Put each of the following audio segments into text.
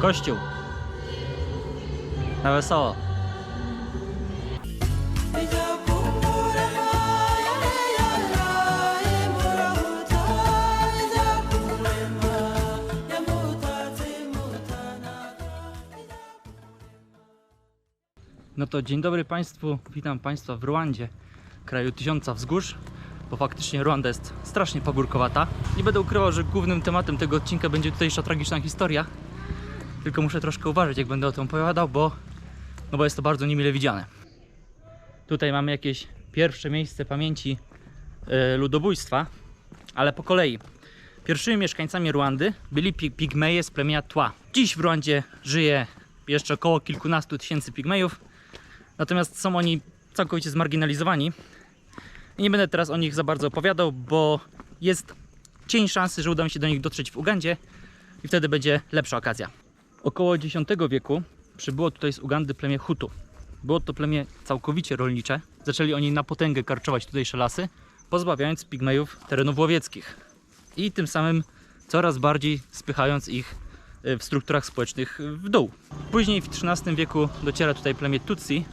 Kościół. Na wesoło. No to dzień dobry Państwu, witam Państwa w Ruandzie, kraju tysiąca wzgórz, bo faktycznie Ruanda jest strasznie pagórkowata. Nie będę ukrywał, że głównym tematem tego odcinka będzie tutejsza tragiczna historia, tylko muszę troszkę uważać jak będę o tym opowiadał, bo, no bo jest to bardzo niemile widziane. Tutaj mamy jakieś pierwsze miejsce pamięci e, ludobójstwa, ale po kolei. Pierwszymi mieszkańcami Ruandy byli pi- pigmeje z plemienia Tła. Dziś w Ruandzie żyje jeszcze około kilkunastu tysięcy pigmejów, natomiast są oni całkowicie zmarginalizowani. I nie będę teraz o nich za bardzo opowiadał, bo jest cień szansy, że uda mi się do nich dotrzeć w Ugandzie i wtedy będzie lepsza okazja. Około X wieku przybyło tutaj z Ugandy plemię Hutu. Było to plemię całkowicie rolnicze. Zaczęli oni na potęgę karczować tutejsze lasy, pozbawiając pigmejów terenów łowieckich. I tym samym coraz bardziej spychając ich e, w strukturach społecznych w dół. Później w XIII wieku dociera tutaj plemię Tutsi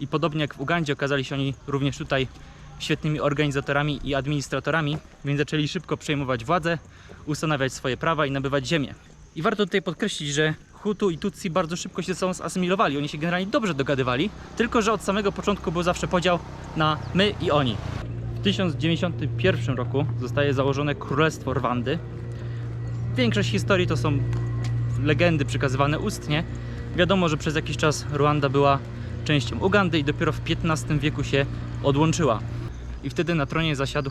i podobnie jak w Ugandzie okazali się oni również tutaj świetnymi organizatorami i administratorami, więc zaczęli szybko przejmować władzę, ustanawiać swoje prawa i nabywać ziemię. I warto tutaj podkreślić, że Hutu i Tutsi bardzo szybko się ze sobą zasymilowali. Oni się generalnie dobrze dogadywali, tylko że od samego początku był zawsze podział na my i oni. W 1091 roku zostaje założone Królestwo Rwandy. Większość historii to są legendy przekazywane ustnie. Wiadomo, że przez jakiś czas Ruanda była częścią Ugandy i dopiero w XV wieku się odłączyła. I wtedy na tronie zasiadł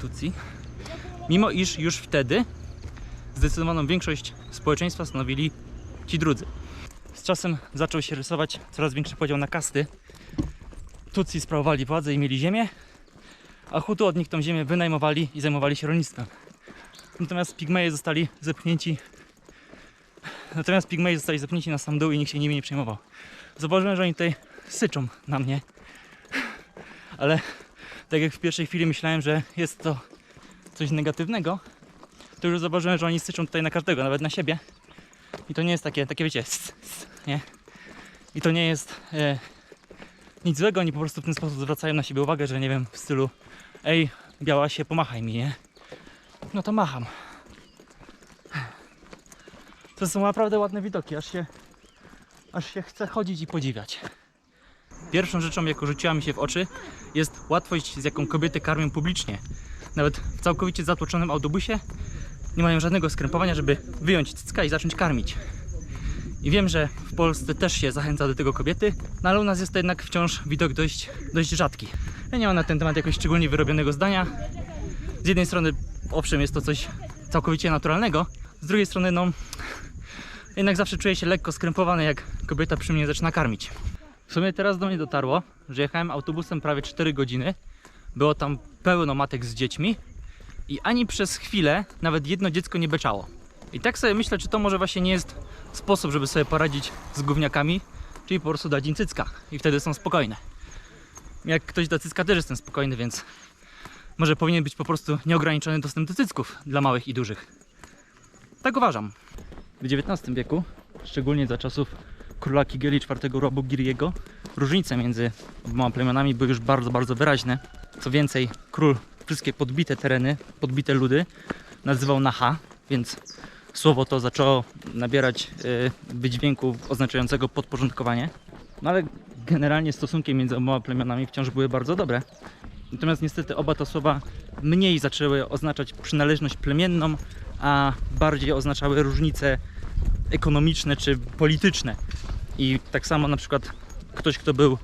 Tutsi. Mimo iż już wtedy zdecydowaną większość społeczeństwa stanowili ci drudzy. Z czasem zaczął się rysować coraz większy podział na kasty. Tutsi sprawowali władzę i mieli ziemię, a Hutu od nich tą ziemię wynajmowali i zajmowali się rolnictwem. Natomiast Pigmeje zostali zepchnięci Natomiast Pigmeje zostali zepchnięci na sam dół i nikt się nimi nie przejmował. Zauważyłem, że oni tutaj syczą na mnie. Ale tak jak w pierwszej chwili myślałem, że jest to coś negatywnego, to już zauważyłem, że oni syczą tutaj na każdego, nawet na siebie. I to nie jest takie, takie wiecie, nie? I to nie jest e, nic złego, oni po prostu w ten sposób zwracają na siebie uwagę, że nie wiem, w stylu ej, biała się, pomachaj mi, nie? No to macham. To są naprawdę ładne widoki, aż się, aż się chce chodzić i podziwiać. Pierwszą rzeczą, jaką rzuciła mi się w oczy, jest łatwość, z jaką kobiety karmią publicznie. Nawet w całkowicie zatłoczonym autobusie nie mają żadnego skrępowania, żeby wyjąć cycka i zacząć karmić. I wiem, że w Polsce też się zachęca do tego kobiety, no ale u nas jest to jednak wciąż widok dość, dość rzadki. Ja nie mam na ten temat jakoś szczególnie wyrobionego zdania. Z jednej strony, owszem, jest to coś całkowicie naturalnego, z drugiej strony, no, jednak zawsze czuję się lekko skrępowany, jak kobieta przy mnie zaczyna karmić. W sumie teraz do mnie dotarło, że jechałem autobusem prawie 4 godziny. Było tam pełno matek z dziećmi i ani przez chwilę nawet jedno dziecko nie beczało. I tak sobie myślę, czy to może właśnie nie jest sposób, żeby sobie poradzić z gówniakami, czyli po prostu dać im cycka i wtedy są spokojne. Jak ktoś da cycka, też jestem spokojny, więc może powinien być po prostu nieograniczony dostęp do cycków dla małych i dużych. Tak uważam. W XIX wieku, szczególnie za czasów króla Kigieli IV Robogiriego, różnice między oboma plemionami były już bardzo, bardzo wyraźne. Co więcej, król wszystkie podbite tereny, podbite ludy nazywał Naha, więc słowo to zaczęło nabierać wydźwięku oznaczającego podporządkowanie. No ale generalnie stosunki między oboma plemionami wciąż były bardzo dobre. Natomiast niestety oba te słowa mniej zaczęły oznaczać przynależność plemienną, a bardziej oznaczały różnice ekonomiczne czy polityczne. I tak samo na przykład ktoś, kto był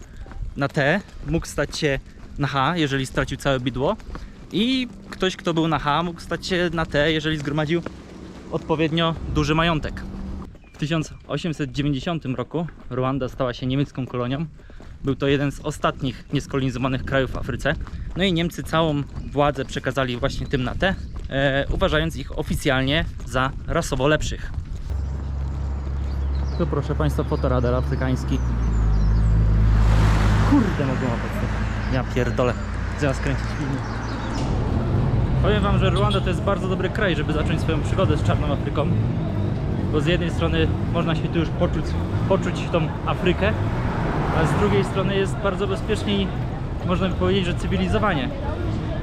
na T, mógł stać się na H, jeżeli stracił całe bidło. I ktoś, kto był na H, mógł stać się na T, jeżeli zgromadził odpowiednio duży majątek. W 1890 roku Ruanda stała się niemiecką kolonią. Był to jeden z ostatnich nieskolonizowanych krajów w Afryce. No i Niemcy całą władzę przekazali właśnie tym na T, e, uważając ich oficjalnie za rasowo lepszych. Tu proszę Państwa fotoradar afrykański. Kurde, mogę łapać to. Ja pierdolę. Zaraz kręcić filmy. Powiem Wam, że Rwanda to jest bardzo dobry kraj, żeby zacząć swoją przygodę z czarną Afryką. bo z jednej strony można się tu już poczuć, poczuć tą Afrykę, a z drugiej strony jest bardzo bezpiecznie i można by powiedzieć, że cywilizowanie.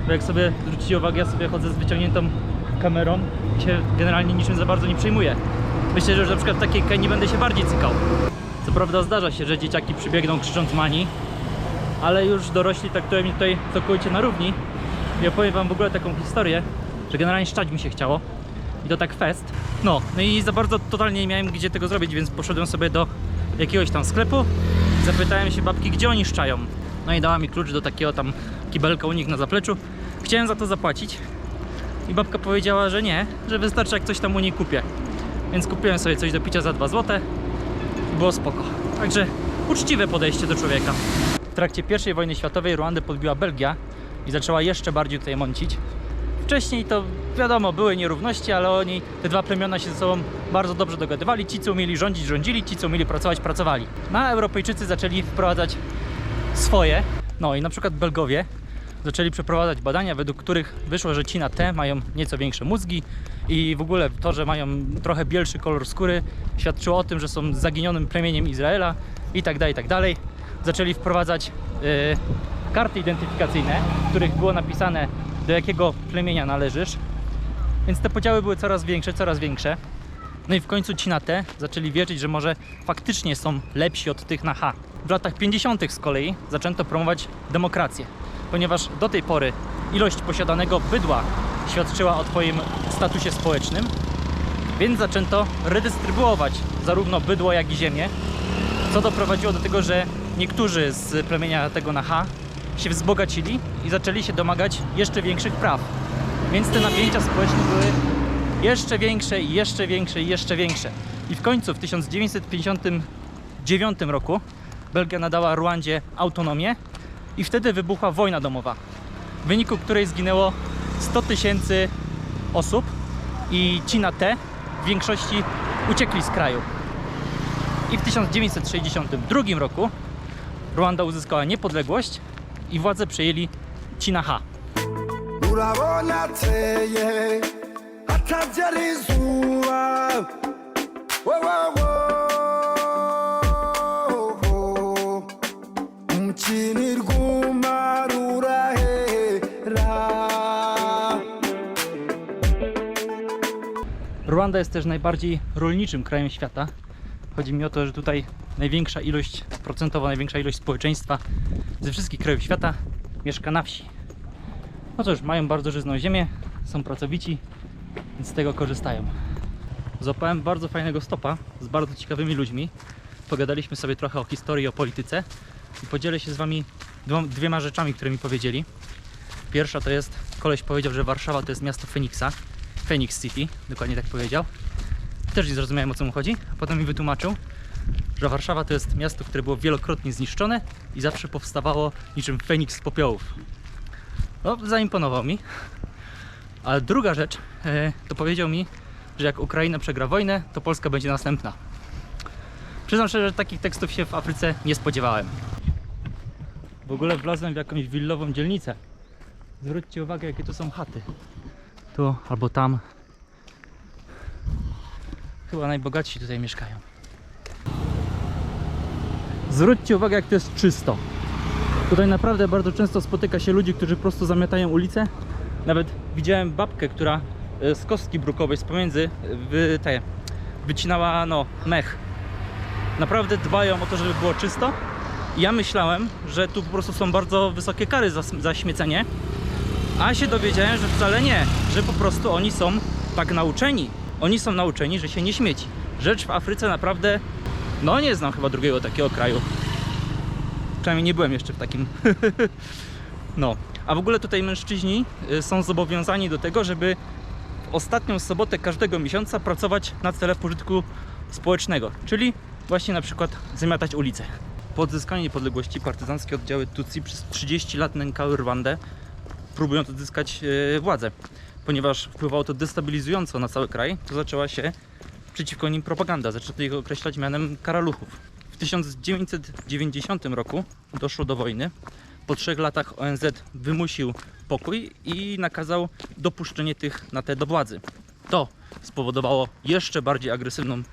Bo jak sobie zwrócicie uwagę, ja sobie chodzę z wyciągniętą kamerą i się generalnie niczym za bardzo nie przejmuję. Myślę, że już na przykład w takiej Kenii będę się bardziej cykał. Co prawda zdarza się, że dzieciaki przybiegną krzycząc mani, ale już dorośli traktują mnie tutaj całkowicie na równi. I opowiem wam w ogóle taką historię, że generalnie szczać mi się chciało. I to tak fest. No, no i za bardzo totalnie nie miałem gdzie tego zrobić, więc poszedłem sobie do jakiegoś tam sklepu. Zapytałem się babki, gdzie oni szczają. No i dała mi klucz do takiego tam kibelka u nich na zapleczu. Chciałem za to zapłacić. I babka powiedziała, że nie, że wystarczy jak coś tam u niej kupię. Więc kupiłem sobie coś do picia za 2 zł. I było spoko. Także uczciwe podejście do człowieka. W trakcie I wojny światowej Ruandę podbiła Belgia i zaczęła jeszcze bardziej tutaj mącić. Wcześniej to wiadomo, były nierówności, ale oni, te dwa plemiona się ze sobą bardzo dobrze dogadywali. Ci, co umieli rządzić, rządzili, ci, co umieli pracować, pracowali. No a Europejczycy zaczęli wprowadzać swoje. No i na przykład Belgowie zaczęli przeprowadzać badania, według których wyszło, że ci na T mają nieco większe mózgi i w ogóle to, że mają trochę bielszy kolor skóry świadczyło o tym, że są zaginionym plemieniem Izraela i tak dalej, i tak dalej. Zaczęli wprowadzać y, karty identyfikacyjne, w których było napisane do jakiego plemienia należysz. Więc te podziały były coraz większe, coraz większe. No i w końcu ci na T zaczęli wierzyć, że może faktycznie są lepsi od tych na H. W latach 50. z kolei zaczęto promować demokrację, ponieważ do tej pory ilość posiadanego bydła świadczyła o Twoim statusie społecznym, więc zaczęto redystrybuować zarówno bydło, jak i ziemię, co doprowadziło do tego, że niektórzy z plemienia tego na H się wzbogacili i zaczęli się domagać jeszcze większych praw. Więc te napięcia społeczne były jeszcze większe jeszcze większe jeszcze większe. I w końcu w 1959 roku Belgia nadała Ruandzie autonomię i wtedy wybuchła wojna domowa, w wyniku której zginęło 100 tysięcy osób i ci na T w większości uciekli z kraju. I w 1962 roku Ruanda uzyskała niepodległość i władzę przejęli ci na H. Ruanda jest też najbardziej rolniczym krajem świata. Chodzi mi o to, że tutaj największa ilość, procentowo największa ilość społeczeństwa ze wszystkich krajów świata mieszka na wsi. No cóż, mają bardzo żyzną ziemię, są pracowici, więc z tego korzystają. Złapałem bardzo fajnego stopa z bardzo ciekawymi ludźmi. Pogadaliśmy sobie trochę o historii, o polityce i podzielę się z Wami dwiema rzeczami, które mi powiedzieli. Pierwsza to jest, koleś powiedział, że Warszawa to jest miasto Feniksa. Phoenix City, dokładnie tak powiedział. Też nie zrozumiałem o co mu chodzi, potem mi wytłumaczył, że Warszawa to jest miasto, które było wielokrotnie zniszczone i zawsze powstawało niczym Feniks z popiołów. No, zaimponował mi. A druga rzecz, e, to powiedział mi, że jak Ukraina przegra wojnę, to Polska będzie następna. Przyznam szczerze, że takich tekstów się w Afryce nie spodziewałem. W ogóle wlazłem w jakąś willową dzielnicę. Zwróćcie uwagę, jakie tu są chaty. Tu albo tam. Chyba najbogatsi tutaj mieszkają. Zwróćcie uwagę, jak to jest czysto. Tutaj naprawdę bardzo często spotyka się ludzi, którzy po prostu zamiatają ulicę. Nawet widziałem babkę, która e, z kostki brukowej, z pomiędzy, wy, te, wycinała no, mech. Naprawdę dbają o to, żeby było czysto. Ja myślałem, że tu po prostu są bardzo wysokie kary za, za śmiecenie, a się dowiedziałem, że wcale nie, że po prostu oni są tak nauczeni. Oni są nauczeni, że się nie śmieci. Rzecz w Afryce naprawdę, no nie znam chyba drugiego takiego kraju. Przynajmniej nie byłem jeszcze w takim. no. A w ogóle tutaj mężczyźni y, są zobowiązani do tego, żeby w ostatnią sobotę każdego miesiąca pracować na cele pożytku społecznego, czyli właśnie na przykład zamiatać ulicę. Po odzyskaniu niepodległości partyzanckie oddziały Tutsi przez 30 lat nękały Rwandę, próbując odzyskać e, władzę. Ponieważ wpływało to destabilizująco na cały kraj, to zaczęła się przeciwko nim propaganda. Zaczęto ich określać mianem karaluchów. W 1990 roku doszło do wojny. Po trzech latach ONZ wymusił pokój i nakazał dopuszczenie tych na te do władzy. To spowodowało jeszcze bardziej agresywną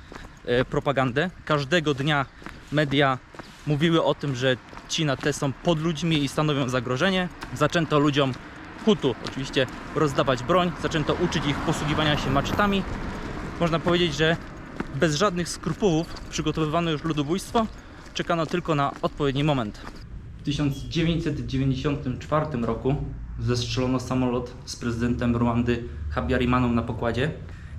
e, propagandę. Każdego dnia media mówiły o tym, że ci na te są pod ludźmi i stanowią zagrożenie. Zaczęto ludziom Hutu oczywiście rozdawać broń, zaczęto uczyć ich posługiwania się maczetami. Można powiedzieć, że bez żadnych skrupułów przygotowywano już ludobójstwo, czekano tylko na odpowiedni moment. W 1994 roku zestrzelono samolot z prezydentem Rwandy Habiarimaną na pokładzie.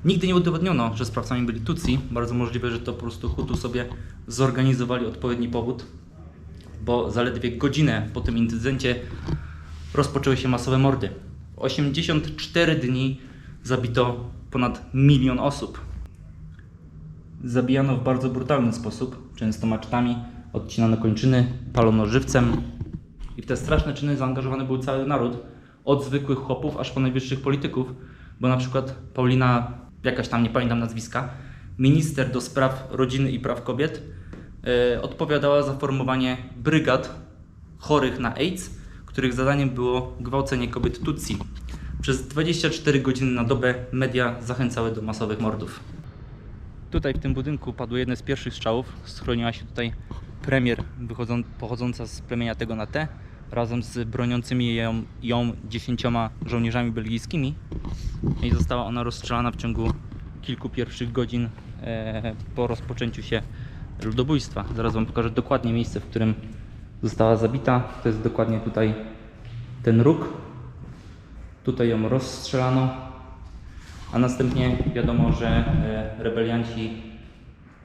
Nigdy nie udowodniono, że sprawcami byli Tutsi. Bardzo możliwe, że to po prostu Hutu sobie zorganizowali odpowiedni powód, bo zaledwie godzinę po tym incydencie rozpoczęły się masowe mordy. W 84 dni zabito ponad milion osób. Zabijano w bardzo brutalny sposób, często maczetami, odcinano kończyny, palono żywcem. I w te straszne czyny zaangażowany był cały naród, od zwykłych chłopów aż po najwyższych polityków, bo na przykład Paulina, jakaś tam nie pamiętam nazwiska, minister do spraw rodziny i praw kobiet, e, odpowiadała za formowanie brygad chorych na AIDS, których zadaniem było gwałcenie kobiet Tutsi. Przez 24 godziny na dobę media zachęcały do masowych mordów. Tutaj w tym budynku padło jedne z pierwszych strzałów. Schroniła się tutaj premier pochodząca z plemienia tego na T razem z broniącymi ją, ją dziesięcioma żołnierzami belgijskimi i została ona rozstrzelana w ciągu kilku pierwszych godzin e, po rozpoczęciu się ludobójstwa. Zaraz Wam pokażę dokładnie miejsce, w którym została zabita. To jest dokładnie tutaj ten róg. Tutaj ją rozstrzelano, a następnie wiadomo, że e, rebelianci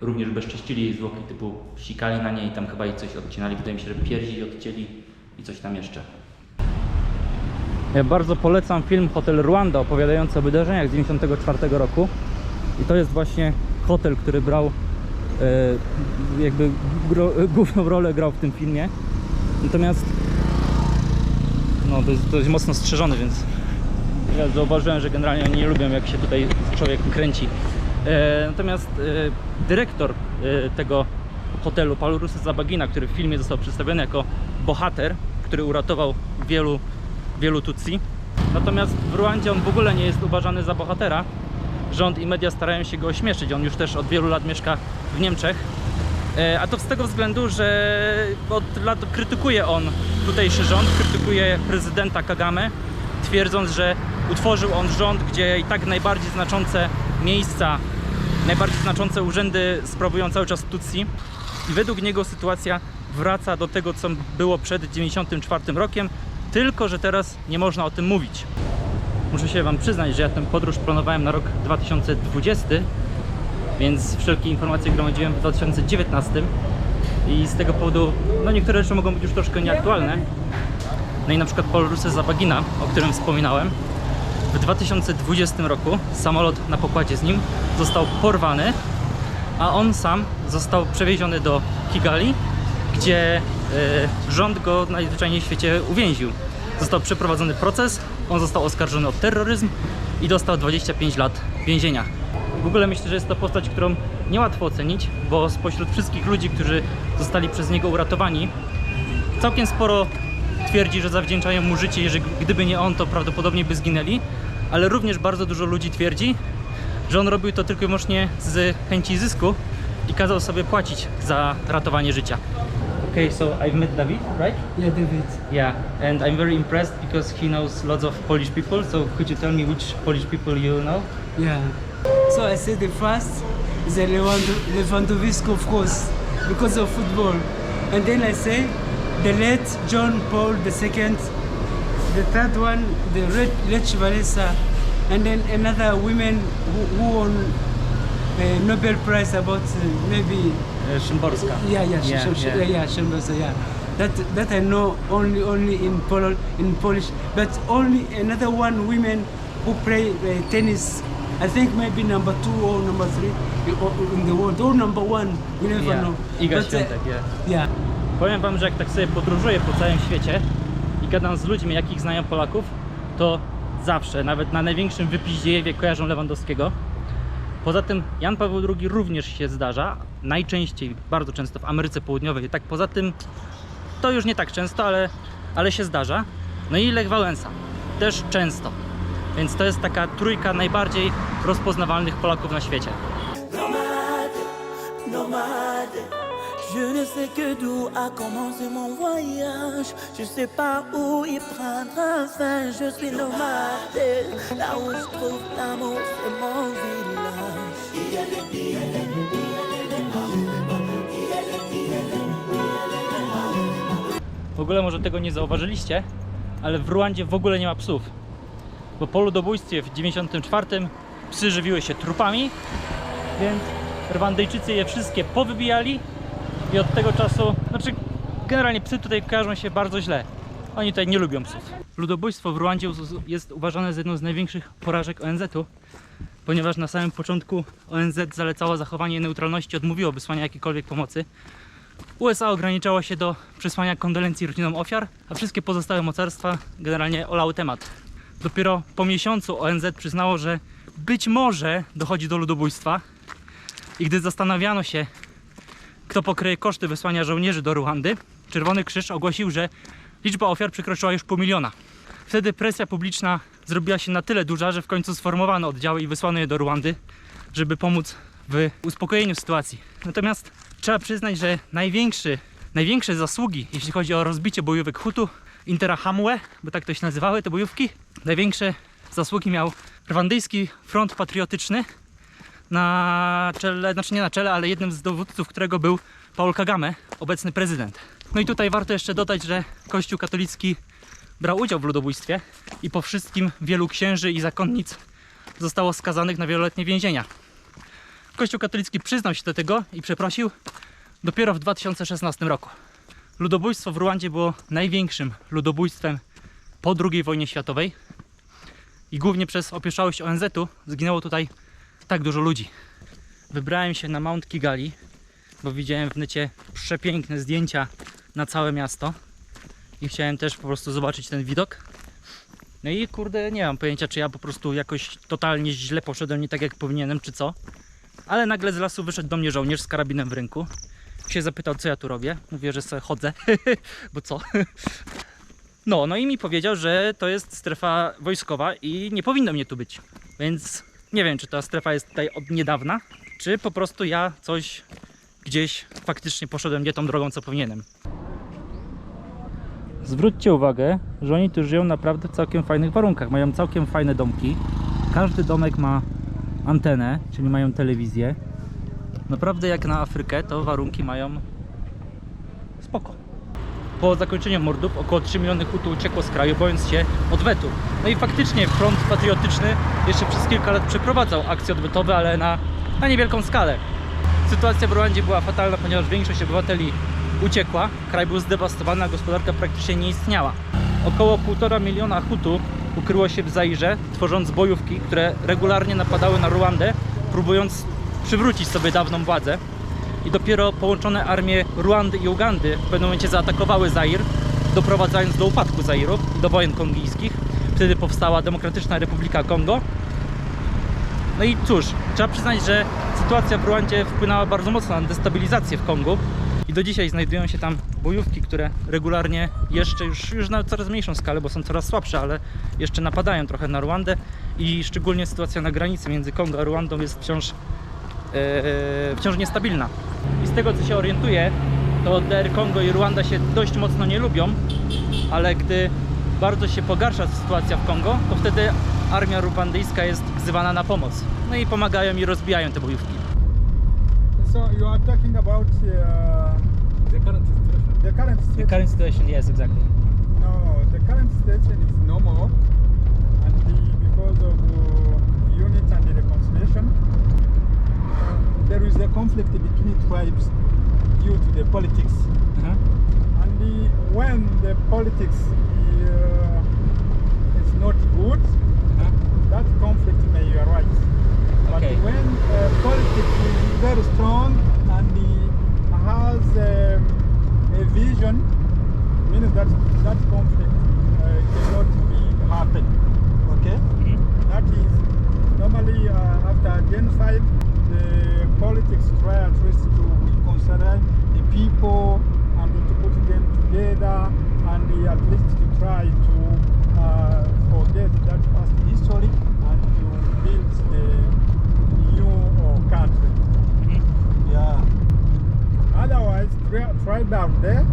również bezcześcili jej zwłoki, typu sikali na niej, tam chyba i coś odcinali. Wydaje mi się, że piersi odcięli i coś tam jeszcze. Ja bardzo polecam film Hotel Rwanda opowiadający o wydarzeniach z 1994 roku. I to jest właśnie hotel, który brał e, jakby gro, główną rolę grał w tym filmie. Natomiast no to jest, jest mocno strzeżony, więc ja zauważyłem, że generalnie oni nie lubią jak się tutaj człowiek kręci. E, natomiast e, dyrektor e, tego hotelu, Paul Rusy Zabagina, który w filmie został przedstawiony jako bohater, który uratował wielu, wielu Tutsi. Natomiast w Ruandzie on w ogóle nie jest uważany za bohatera. Rząd i media starają się go ośmieszyć. On już też od wielu lat mieszka w Niemczech. A to z tego względu, że od lat krytykuje on tutejszy rząd, krytykuje prezydenta Kagame, twierdząc, że utworzył on rząd, gdzie i tak najbardziej znaczące miejsca, najbardziej znaczące urzędy sprawują cały czas Tutsi. I według niego sytuacja wraca do tego, co było przed 1994 rokiem, tylko że teraz nie można o tym mówić. Muszę się Wam przyznać, że ja tę podróż planowałem na rok 2020, więc wszelkie informacje gromadziłem w 2019 i z tego powodu no niektóre rzeczy mogą być już troszkę nieaktualne. No i na przykład Paul Russes Zabagina, o którym wspominałem, w 2020 roku samolot na pokładzie z nim został porwany, a on sam został przewieziony do Kigali, gdzie e, rząd go najzwyczajniej w świecie uwięził. Został przeprowadzony proces, on został oskarżony o terroryzm i dostał 25 lat więzienia. W ogóle myślę, że jest to postać, którą niełatwo ocenić, bo spośród wszystkich ludzi, którzy zostali przez niego uratowani, całkiem sporo twierdzi, że zawdzięczają mu życie i że gdyby nie on, to prawdopodobnie by zginęli, ale również bardzo dużo ludzi twierdzi, że on robił to tylko i wyłącznie z chęci zysku i kazał sobie płacić za ratowanie życia. Okay, so I've met David, right? Yeah, David. Yeah, and I'm very impressed because he knows lots of Polish people. So could you tell me which Polish people you know? Yeah. So I say the first is Lewandowski, of course, because of football. And then I say the late John Paul II. The third one, the Lech Walesa. And then another woman who, who won a Nobel Prize about uh, maybe Szymborska. Yeah, yeah, Yeah, yeah, yeah. yeah, yeah, Szymborska, yeah. That that I know only only in Pol in Polish, but only another one women who play uh, tennis. I think maybe number two or number three in- in the world, or number one. We never Yeah. know. Iga But, uh, Świątek, yeah. yeah. Powiem wam, że jak tak sobie podróżuję po całym świecie i gadam z ludźmi, jakich znają Polaków, to zawsze, nawet na największym wypiździejewie kojarzą Lewandowskiego. Poza tym Jan Paweł II również się zdarza, najczęściej, bardzo często w Ameryce Południowej. Tak poza tym to już nie tak często, ale, ale się zdarza. No i Lech Wałęsa też często. Więc to jest taka trójka najbardziej rozpoznawalnych Polaków na świecie. nomade, nomade. Je ne sais que d'où a commencé mon voyage. Je sais pas où y prendra fin. Je suis nomade. Là où je trouve l'amour, c'est mon village. W ogóle może tego nie zauważyliście, ale w Ruandzie w ogóle nie ma psów. Bo po ludobójstwie w 94 psy żywiły się trupami, więc Rwandyjczycy je wszystkie powybijali i od tego czasu, znaczy generalnie psy tutaj kojarzą się bardzo źle. Oni tutaj nie lubią psów. Ludobójstwo w Ruandzie jest uważane za jedną z największych porażek ONZ-u, ponieważ na samym początku ONZ zalecało zachowanie neutralności, odmówiło wysłania jakiejkolwiek pomocy. USA ograniczało się do przesłania kondolencji rodzinom ofiar, a wszystkie pozostałe mocarstwa generalnie olały temat. Dopiero po miesiącu ONZ przyznało, że być może dochodzi do ludobójstwa i gdy zastanawiano się, kto pokryje koszty wysłania żołnierzy do Ruandy, Czerwony Krzyż ogłosił, że liczba ofiar przekroczyła już pół miliona. Wtedy presja publiczna zrobiła się na tyle duża, że w końcu sformowano oddziały i wysłano je do Ruandy, żeby pomóc w uspokojeniu sytuacji. Natomiast trzeba przyznać, że największy, największe zasługi, jeśli chodzi o rozbicie bojówek Hutu, Interahamwe, bo tak to się nazywały te bojówki, największe zasługi miał rwandyjski front patriotyczny, na czele, znaczy nie na czele, ale jednym z dowódców, którego był Paul Kagame, obecny prezydent. No i tutaj warto jeszcze dodać, że Kościół katolicki brał udział w ludobójstwie i po wszystkim wielu księży i zakonnic zostało skazanych na wieloletnie więzienia. Kościół katolicki przyznał się do tego i przeprosił dopiero w 2016 roku. Ludobójstwo w Ruandzie było największym ludobójstwem po II wojnie światowej i głównie przez opieszałość ONZ-u zginęło tutaj tak dużo ludzi. Wybrałem się na Mount Kigali, bo widziałem w necie przepiękne zdjęcia na całe miasto i chciałem też po prostu zobaczyć ten widok. No i kurde, nie mam pojęcia, czy ja po prostu jakoś totalnie źle poszedłem, nie tak jak powinienem, czy co. Ale nagle z lasu wyszedł do mnie żołnierz z karabinem w ręku. Się zapytał, co ja tu robię. Mówię, że sobie chodzę, bo co? No, no i mi powiedział, że to jest strefa wojskowa i nie powinno mnie tu być. Więc nie wiem, czy ta strefa jest tutaj od niedawna, czy po prostu ja coś gdzieś faktycznie poszedłem nie tą drogą, co powinienem. Zwróćcie uwagę, że oni tu żyją naprawdę w całkiem fajnych warunkach. Mają całkiem fajne domki. Każdy domek ma antenę, czyli mają telewizję. Naprawdę jak na Afrykę, to warunki mają spoko. Po zakończeniu mordów około 3 miliony Hutu uciekło z kraju, bojąc się odwetu. No i faktycznie front patriotyczny jeszcze przez kilka lat przeprowadzał akcje odwetowe, ale na, na niewielką skalę. Sytuacja w Rwandzie była fatalna, ponieważ większość obywateli uciekła, kraj był zdewastowany, a gospodarka praktycznie nie istniała. Około 1,5 miliona Hutu ukryło się w Zairze, tworząc bojówki, które regularnie napadały na Ruandę, próbując przywrócić sobie dawną władzę. I dopiero połączone armie Ruandy i Ugandy w pewnym momencie zaatakowały Zair, doprowadzając do upadku Zairu i do wojen kongijskich. Wtedy powstała Demokratyczna Republika Kongo. No i cóż, trzeba przyznać, że sytuacja w Ruandzie wpłynęła bardzo mocno na destabilizację w Kongu. I do dzisiaj znajdują się tam bojówki, które regularnie jeszcze już, już na coraz mniejszą skalę, bo są coraz słabsze, ale jeszcze napadają trochę na Ruandę i szczególnie sytuacja na granicy między Kongo a Ruandą jest wciąż, e, wciąż niestabilna. Tego co się orientuję, to DR Kongo i Ruanda się dość mocno nie lubią, ale gdy bardzo się pogarsza sytuacja w Kongo, to wtedy armia ruandyjska jest wzywana na pomoc. No i pomagają i rozbijają te bojówki. So you are talking about uh, The current situation. the current The situation. current situation, yes, exactly. No, the current situation is normal, and the, because of uh, unity and the reconciliation, there is a conflict between tribes due to the politics. Mhm. And the, when the politics uh, is not good, Mhm. that conflict may arise. But Okay. when uh, politics is very strong and the, has um, a vision, means that that conflict uh, cannot be happen. Okay, Mhm. that is normally uh, after Gen 5, the politics try at least to reconsider the people and to put them together and at least to try to uh, forget that past history and to build the new uh, country. Mm-hmm. Yeah. Otherwise, try, try down there,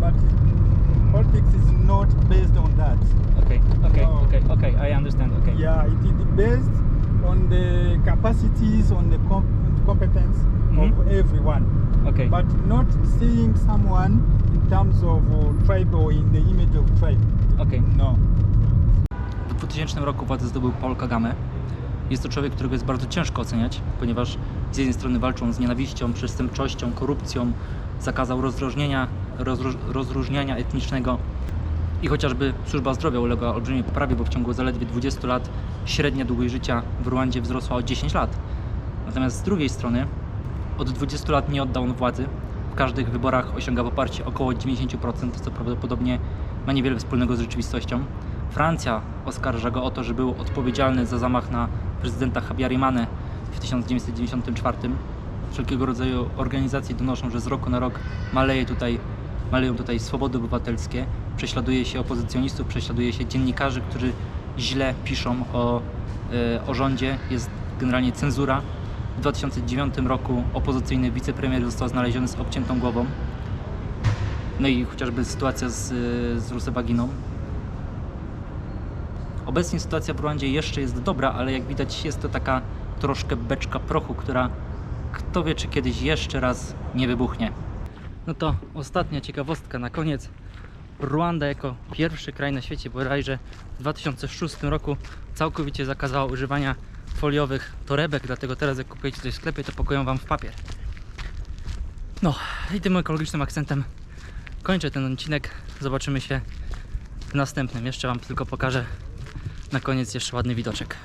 but mm, politics is not based on that. Okay, okay, okay, okay, I understand, okay. Yeah, it is based the capacities, on the com- competence Mhm. of everyone, Okej. but not seeing someone in terms of uh, tribe or in the image of tribe. Okej. No. W 2000 roku władzę zdobył Paul Kagame. Jest to człowiek, którego jest bardzo ciężko oceniać, ponieważ z jednej strony walczą z nienawiścią, przestępczością, korupcją, zakazał rozróżnienia, rozróż, rozróżniania etnicznego i chociażby służba zdrowia uległa olbrzymiej poprawie, bo w ciągu zaledwie 20 lat średnia długość życia w Ruandzie wzrosła o 10 lat. Natomiast z drugiej strony od 20 lat nie oddał on władzy. W każdych wyborach osiąga poparcie około 90%, co prawdopodobnie ma niewiele wspólnego z rzeczywistością. Francja oskarża go o to, że był odpowiedzialny za zamach na prezydenta Habyarimane w 1994. Wszelkiego rodzaju organizacje donoszą, że z roku na rok maleje tutaj, maleją tutaj swobody obywatelskie, prześladuje się opozycjonistów, prześladuje się dziennikarzy, którzy źle piszą o, e, o rządzie. Jest generalnie cenzura. W 2009 roku opozycyjny wicepremier został znaleziony z obciętą głową. No i chociażby sytuacja z, z Rusebaginą. Obecnie sytuacja w Ruandzie jeszcze jest dobra, ale jak widać jest to taka troszkę beczka prochu, która kto wie czy kiedyś jeszcze raz nie wybuchnie. No to ostatnia ciekawostka na koniec. Ruanda jako pierwszy kraj na świecie bodajże w 2006 roku całkowicie zakazała używania foliowych torebek, dlatego teraz jak kupujecie coś w sklepie, to pakują Wam w papier. No i tym ekologicznym akcentem kończę ten odcinek. Zobaczymy się w następnym. Jeszcze Wam tylko pokażę na koniec jeszcze ładny widoczek.